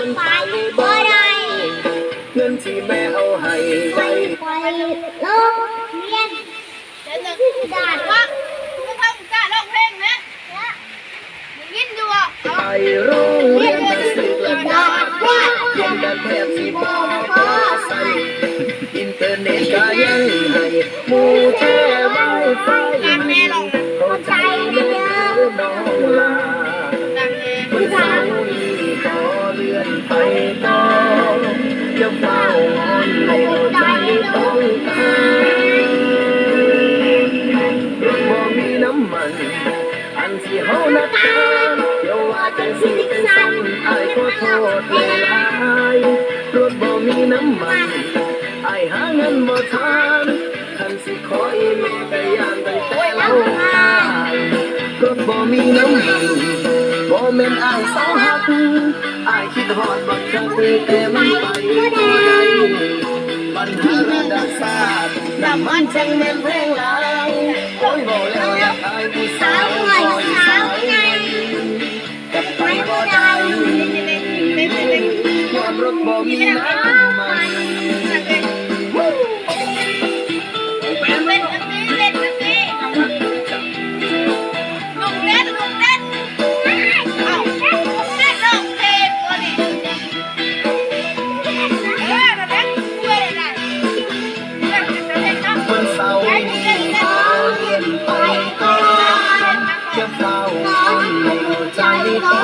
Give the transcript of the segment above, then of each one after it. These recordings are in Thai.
มันไปบ่ได้เงินที่แม่เอาให้ไว้ไปโรงเรียนเดี๋ยวจะด่าว่าคุณทำการร้องเพลงนะยินดูอะไปโรงเรียนไปสึกและดาว่าเรียนแบบแทบสิบ่พอใส่อินเทอร์เน็ตก็ยังให้มู่แท้ไว้ไฟ มันอันที่เฮานัดกันเดี๋ยวว่าจังสิจังสันอายขอโทษหลายรถบ่มีน้ำมันไอายหาเงินบ่ทันคันสิขออีแม่ก็ย่านตั้งแต่เราหายรถบ่มีน้ำมันบ่แม่นไอายเศร้าหักอายคิดฮอดบักคักแต่มันไปบ่ได้ ปัญหาระดับศาสตร์น้ำมันจังเม่นเพลงเรายโอ้ยบ่แล้วอยากอายผู้สาวน้อยสาวใหญ่จะไปบ่ได้ความรักบ่มีน้ำมัน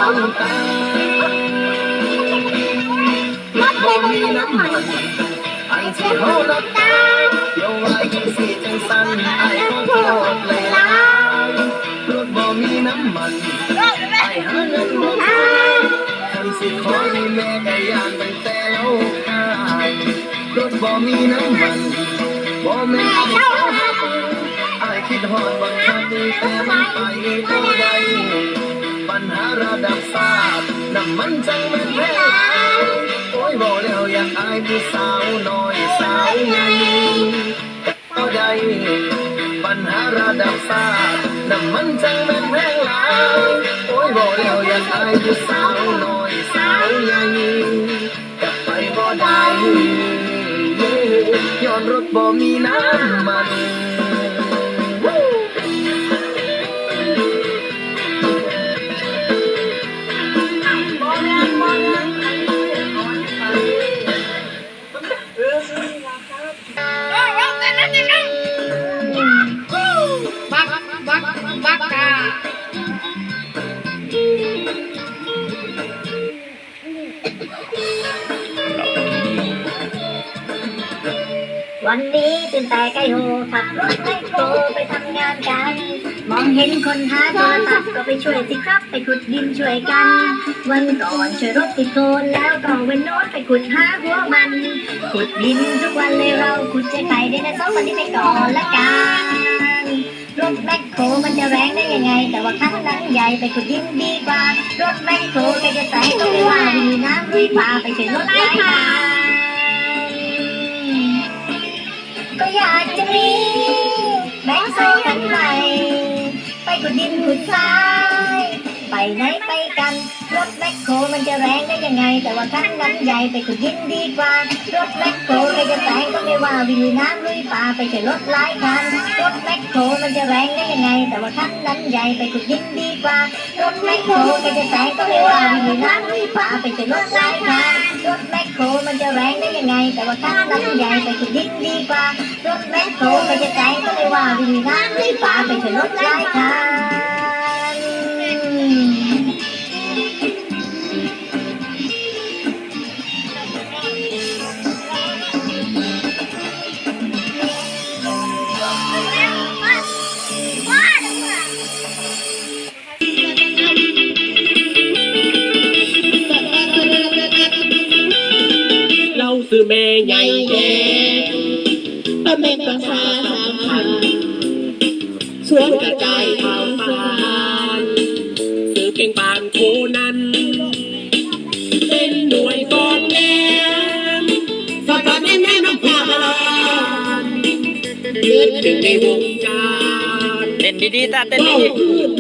ต้องการรถบ่มีน้ำมันอันที่เฮารักกันเดี๋ยวว่าจังสิจังสันไอายขอโทษหลายๆรถบ่มีน้ำมันไอ้หาเงินบ่ทันคันสิขอให้แม่ก็ย่านตั้งแต่เราหายรถบ่มีน้ำมันบ่แม่นไอ้เศร้าหักไอ้คิดฮอดบักคักแต่มันไปบ่ได้ ปัญหาระดับชาติน้ำมันจังแม่นแพงหลายโอ้ยบ่แล้วอยากอายผู้สาวน้อยสาวใหญ่บ่ได้ปัญหาระดับชาติน้ำมันจังแม่นแพงหลายโอ้ยบอกแล้วอยากอายผู้สาวน้อยสาวใหญ่กลับไปบ่ได้ย้อนรถบ่มีน้ำมัน วันนี้ตื่นแต่ไกลโหขับรถไมโครไปทำงานกัน มองเห็นคนหาโทรศัพท์ก็ไปช่วยสิครับ ไปขุดดินช่วยกัน วันก่อนช่วยรถติดโคลนแล้วก็เว้นโน้ตไปขุดหาหัวมัน ขุดดินทุกวันเลยเราขุดใจไข่ไดโนเสาร์วันนี้ไปก่อนละกัน ถแมคโครมันจะแรงได้ยังไง แต่ว่าคันนั้นใหญ่ไปขุดดินดีกว่ารถแมคโครแกจะแสงก็ไม่ว่ามีน้ำลุยป่าไปถึงรถไร้ทางก็อยากจะมีแบงค์โซกันใหม่ไปขุดดินขุดทราย ไปไหนไปกัน รถแมคโครมันจะแรงได้ยังไง แต่ว่าคันนั้นใหญ่ไปขุดดินดีกว่า รถแมคโครใครจะแซงก็ไม่ว่าวิ่งน้ำลุยป่าไปช่วยรถหลายคัน รถแมคโครมันจะแรงได้ยังไง แต่ว่าคันนั้นใหญ่ไปขุดดินดีกว่า รถแมคโครใครจะแซงก็ไม่ว่าวิ่งน้ำลุยป่าไปช่วยรถหลายคัน รถแมคโครมันจะแรงได้ยังไง แต่ว่าคันนั้นใหญ่ไปขุดดินดีกว่า รถแมคโครใครจะแซงก็ไม่ว่าวิ่งน้ำลุยป่าไปช่วยรถหลายคัน แม่ใหญ่แก่ตะเม็นประชาสัมพันธ์ช่วยกระจายข่าวสารสื่อเพ่งบานโคนั้น เป็นหน่วยกอนแนมสอดสอดแนมแนมน้ำพาลอนเลือดถึงในวงการเต้นดีๆตาเต้นเฝ้าดีพู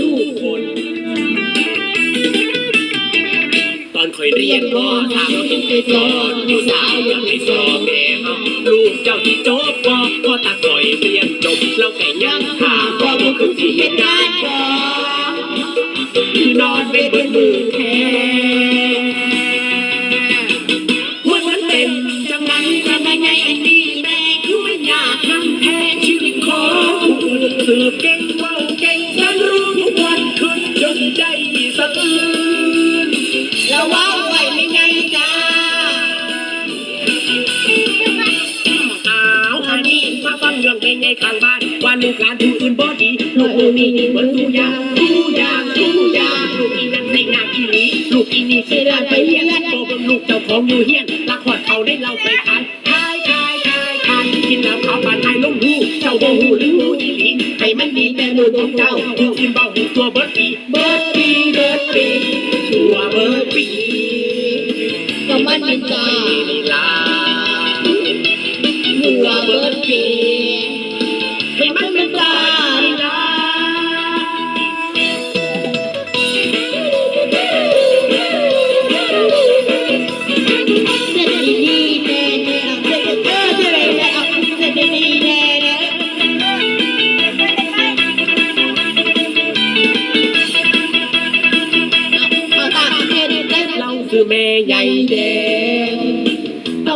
อนคอยเรียนบ่ถามว่าเป็นไปสอนผู้สาวอยากไม่สอบแม่ลูกเจ้าที่จบบ่พอตาคอยเรียนจบแล้วแต่ยังถามว่าบ่คือสิเฮ็ดงานบ่คือนอนไม่เบิดมือแท้ ไงข้างบ้านว่าลูกหลานผู้อื่นบ่ดีลูกผู้นี้นี่เหมือนตู้ยางตู้ยางตู้ยางลูกอีนั่นใส่งานอีหลีลูกอีนี่ใส่งานไปเรียนโตเป็นลูกเจ้าของอยู่เฮียนละครเอาได้เราไปทานทายทายทายทายกินแล้วเขาวปานทายลงหูเจ้าบ่หูหรือหูอีหลีให้มันดีแต่ลูกของเจ้าผู้อื่นบ่หูตัวเบิดปีเบิดปีเบิดปีตัวเบิดปีก็มันเป็นจ้าลีลา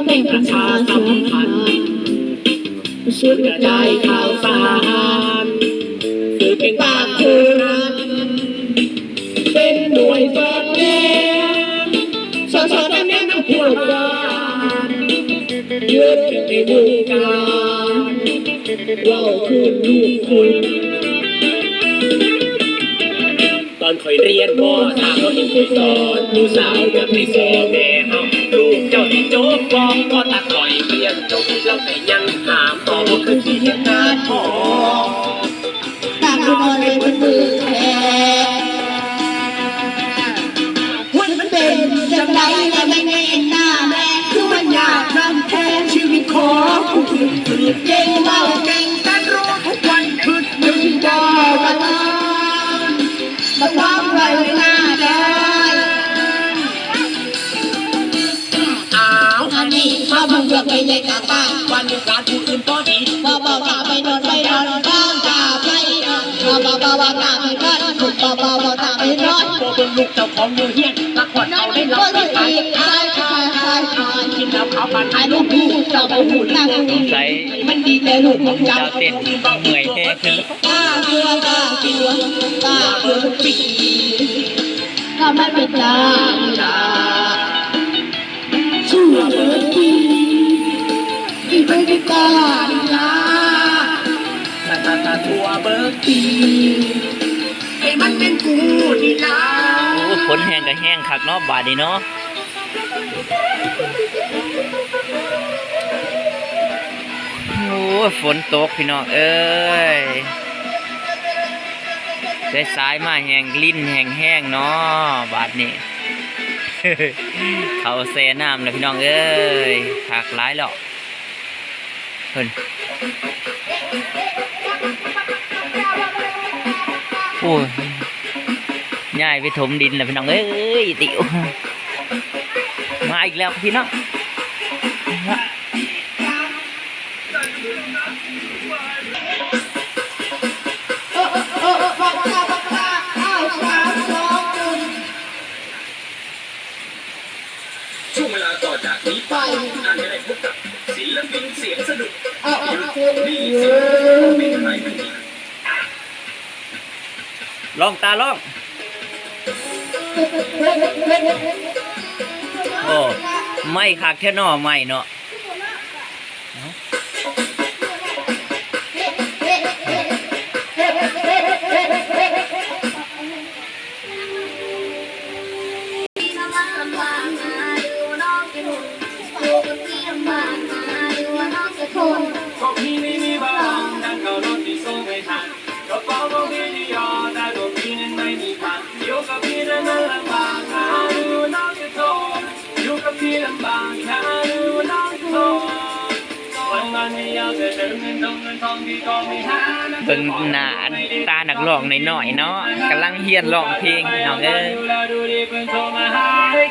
เป็นประชาสัมพันธ์ช่วยกระจายข่าวสารสื่อเก่งปากคือนั้นเป็นหน่วยสอดแนสอดสอดแนมแนมพวกบ้านยืดกันในวงการเราคือลูกคุณตอนคอยเรียนบ่ถาว่าเห็นคอยสอนผู้สาวอยากให้สอนแม่เฮาลูก เจ้าที่จบบ่ก็ตัดคอยเรียนจบแล้วแต่ยังถามต่อว่าคือสิเฮ็ดงานพอตาคุณนอนเลยบนมือแทนมันเป็นจังไดแล้วไม่แน่หน้าแม่คือมันอยากนำแทนชีวิตของผู้คือเก่งเมาเก่าวอันนี้มาบังเบิกไปในกาบ้าวันหนึ่งการผู้อื่นก็ดีบ่บ่บ่ไปนอนไปนอนบ้างตาไปนอนบ่บ่บ่บ่ตาไปนอนบ่บ่บ่บ่ตาไปนอนโบเป็นลูกเจ้าของอยู่เฮียนรักขวัญเอาได้เราไปขายขายขายขายขายกินแล้วเขาวปานไอ้ลูกลูกเจ้าบ่หูนั่งสงสัยมันดีแต่ลูกของเจ้าเต้นเหนื่อยแท้ขึ้นตาเกลือตาเกลือตาเบิดปีก็ไม่เป็นตาจ้าชั่ วเบิดปีที่ไม่เป็นตาลาตาตาตาทัวเบิดปีให้มันเป็นกูนี่ล่ะโอ้ฝนแห้งก็แห้งคักเนาะบาดนี้เนาะโอ้ฝนตกพี่น้องเอ้ยได้สายมาแห้งลิ้นแห้งแห้งเนาะบาดนี้เขาเซน้ำเลยพี่น้องเอ้ยคักหลายแล้ว เพิ่นโอ้ยง่ายไปถมดินเลยพี่น้องเอ้ยติวมาอีกแล้วพี่น้องช่วงเวลาต่อจากนี้ไปอาจจะได้พบกับ และฟังเสียงสะดุดีเสียงลองตาลอง โอ้ ไม่คักแค่นอไม่เนาะ Oh, เบิ่งหน้าตานักร้องน้อยๆเนาะกำลังเฮียนร้องเพลงน้องเอ้ย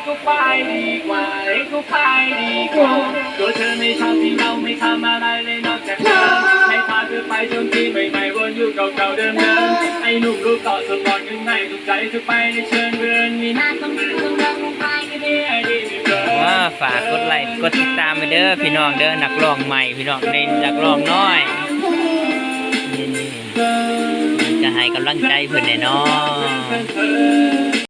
กูไปดีกว่าให้กูไปดีกว่าตัวเธอไม่ชอบที่เราไม่ทำอะไรเลยนอกจากเธอให้พาเธอไปจนที่ใหม่ๆวนอยู่เก่าๆเดิมๆไอ้หนุ่มรูปต่อสปอร์ตข้างในถูกใจเธอไปในเชิญเรือนมีหน้าต้อง ว่าฝากกดไลค์กดติดตามไปเด้อพี่น้องเด้อนักร้องใหม่พี่น้องในนักร้องน้อยจะให้กำลังใจเพิ่นแน่เนาะ